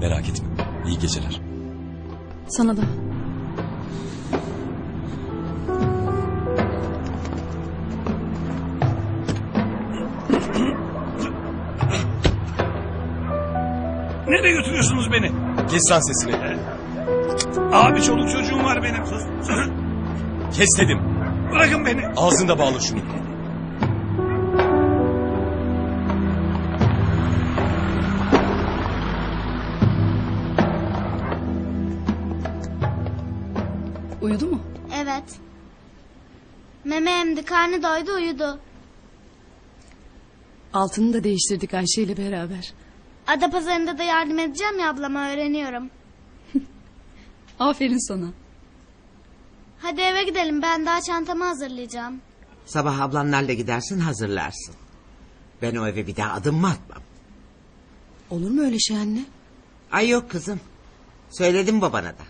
Merak etme. İyi geceler. Sana da. Nereye götürüyorsunuz beni? Kes lan sesini. Abi çoluk çocuğum var benim. Kes dedim. Bırakın beni. Ağzında bağla şunu. Meme emdi, karnı doydu, uyudu. Altını da değiştirdik Ayşe ile beraber. Adapazarı'nda da yardım edeceğim ya ablama öğreniyorum. Aferin sana. Hadi eve gidelim ben daha çantamı hazırlayacağım. Sabah ablanlarla gidersin hazırlarsın. Ben o eve bir daha adım mı atmam? Olur mu öyle şey anne? Ay yok kızım. Söyledim babana da.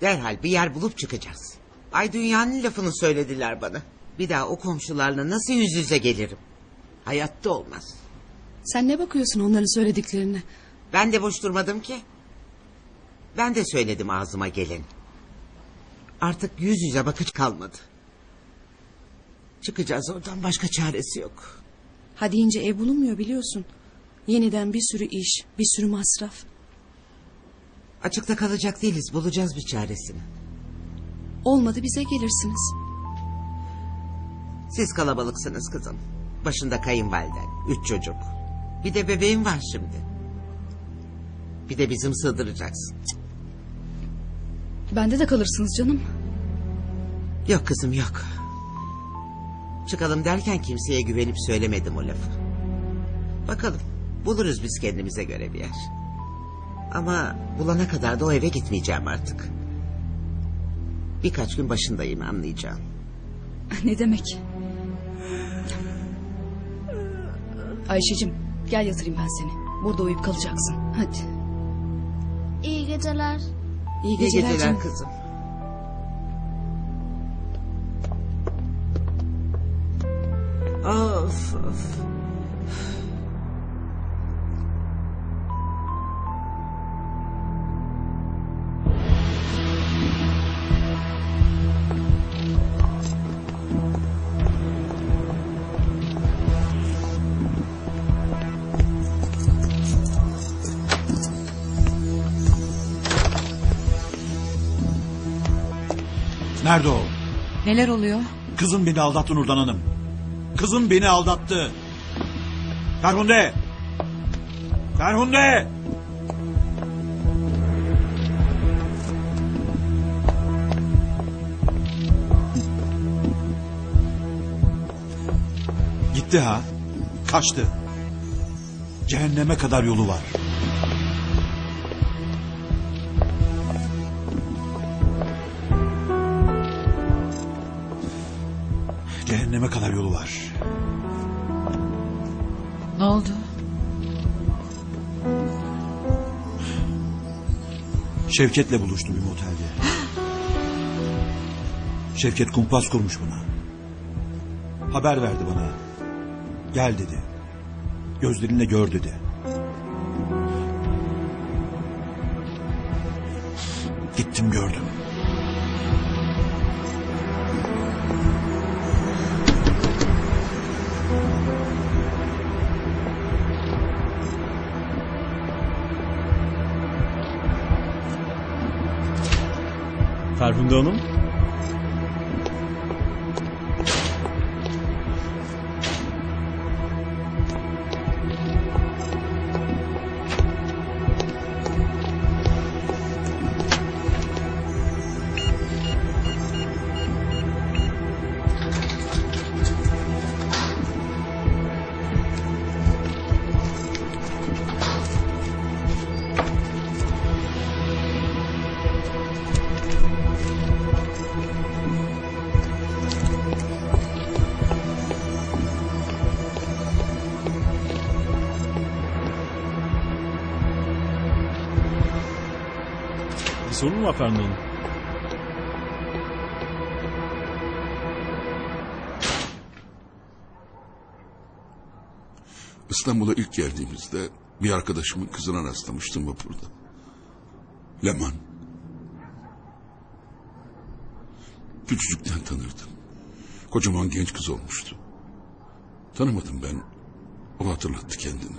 Derhal bir yer bulup çıkacağız. Ay dünyanın lafını söylediler bana. Bir daha o komşularla nasıl yüz yüze gelirim? Hayatta olmaz. Sen ne bakıyorsun onların söylediklerine? Ben de boş durmadım ki. Ben de söyledim ağzıma gelin. Artık yüz yüze bakış kalmadı. Çıkacağız oradan başka çaresi yok. Hadi ince ev bulunmuyor biliyorsun. Yeniden bir sürü iş, bir sürü masraf. Açıkta kalacak değiliz bulacağız bir çaresini. Olmadı bize gelirsiniz. Siz kalabalıksınız kızım. Başında kayınvaliden, üç çocuk. Bir de bebeğim var şimdi. Bir de bizim sığdıracaksın. Bende de kalırsınız canım. Yok kızım yok. Çıkalım derken kimseye güvenip söylemedim o lafı. Bakalım buluruz biz kendimize göre bir yer. Ama bulana kadar da o eve gitmeyeceğim artık. Birkaç gün başındayım anlayacağım. Ne demek? Ayşe'cim gel yatırayım ben seni. Burada uyuyup kalacaksın. Hadi. İyi geceler. İyi İyi geceler, geceler canım. kızım. Of of. Nerede o? Neler oluyor? Kızım beni aldattı Nurdan Hanım. Kızım beni aldattı. Ferhunde! Ferhunde! Gitti ha. Kaçtı. Cehenneme kadar yolu var. Cehenneme kadar yolu var. Ne oldu? Şevket'le buluştu bir motelde. Şevket kumpas kurmuş buna. Haber verdi bana. Gel dedi. Gözlerinle gör dedi. Gittim gördüm. Ferhunde Hanım. Ferhunde Hanım? İstanbul'a ilk geldiğimizde bir arkadaşımın kızına rastlamıştım vapurda. Leman. Küçücükten tanırdım. Kocaman genç kız olmuştu. Tanımadım ben. O hatırlattı kendini.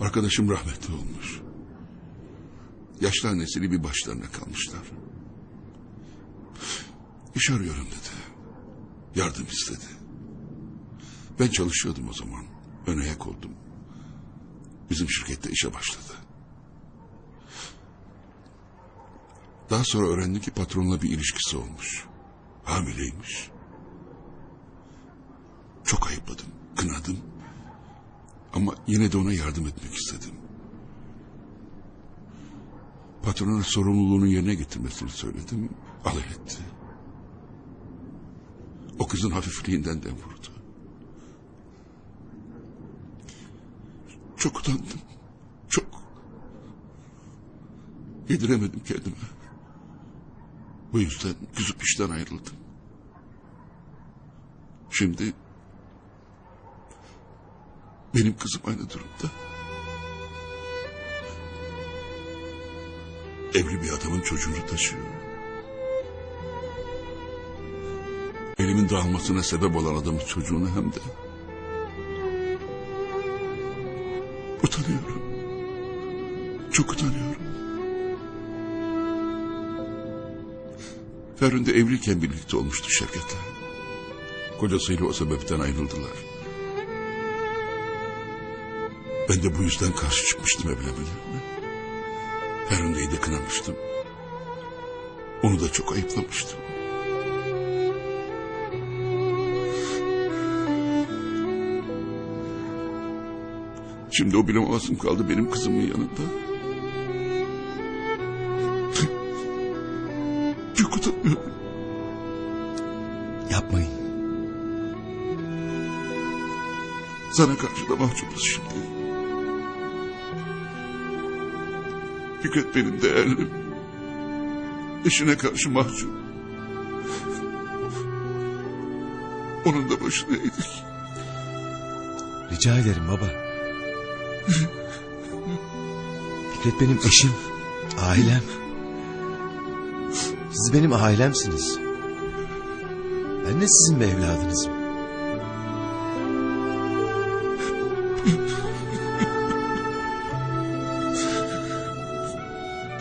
Arkadaşım rahmetli olmuş. Yaşlı annesiyle bir başlarına kalmışlar. İş arıyorum dedi. Yardım istedi. Ben çalışıyordum o zaman. Ön ayak oldum. Bizim şirkette işe başladı. Daha sonra öğrendim ki patronla bir ilişkisi olmuş. Hamileymiş. Çok ayıpladım, kınadım. Ama yine de ona yardım etmek istedim. Patronun sorumluluğunu yerine getirmesini söyledim. Alay etti. O kızın hafifliğinden de vurdu. Çok utandım. Çok. Yediremedim kendime. Bu yüzden küsüp işten ayrıldım. Şimdi benim kızım aynı durumda. Evli bir adamın çocuğunu taşıyor. Elimin dağılmasına sebep olan adamın çocuğunu hem de. Utanıyorum. Çok utanıyorum. Ferhunde evliyken birlikte olmuştu Şevket'le. Kocasıyla o sebepten ayrıldılar. Ben de bu yüzden karşı çıkmıştım evlenmelerine. Ferhunde'yi de kınamıştım. Onu da çok ayıplamıştım. Şimdi o bile masum kaldı benim kızımın yanında. Çok utanıyorum. Yapmayın. Sana karşı da mahcubuz şimdi. Fikret benim değerlim. Eşine karşı mahcup. Onun da başına eğdik. Rica ederim baba. Fikret benim eşim, ailem. Siz benim ailemsiniz. Ben de sizin bir evladınızım.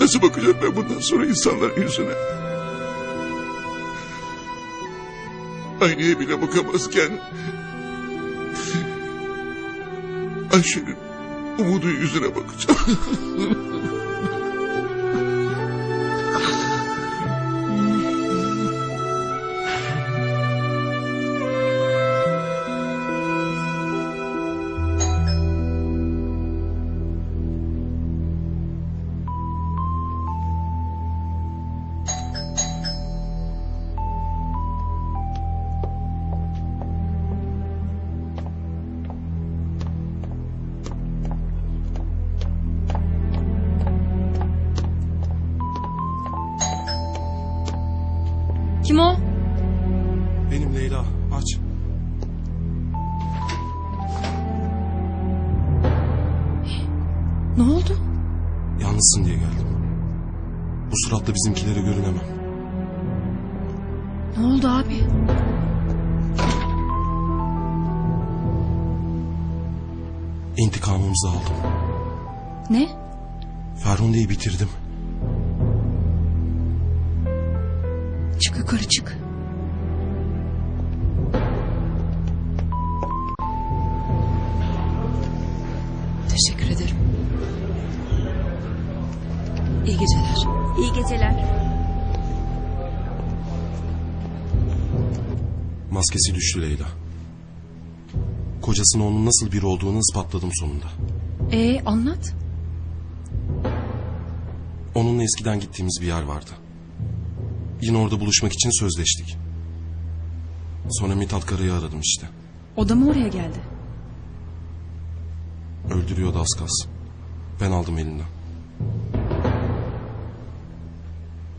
Nasıl bakacağım ben bundan sonra insanların yüzüne? Aynaya bile bakamazken... Ayşe'nin umudu yüzüne bakacağım. Kim o? Benim Leyla. Aç. Ne oldu? Yalnızsın diye geldim. Bu suratla bizimkilere görünemem. Ne oldu abi? İntikamımızı aldım. Ne? Ferhunde'yi bitirdim. Yukarı çık. Teşekkür ederim. İyi geceler. İyi geceler. Maskesi düştü Leyla. Kocasının onun nasıl biri olduğunu ispatladım sonunda. Ee anlat. Onunla eskiden gittiğimiz bir yer vardı. Yine orada buluşmak için sözleştik. Sonra Mithat Kara'yı aradım işte. O da mı oraya geldi? Öldürüyordu az kalsın. Ben aldım elinden.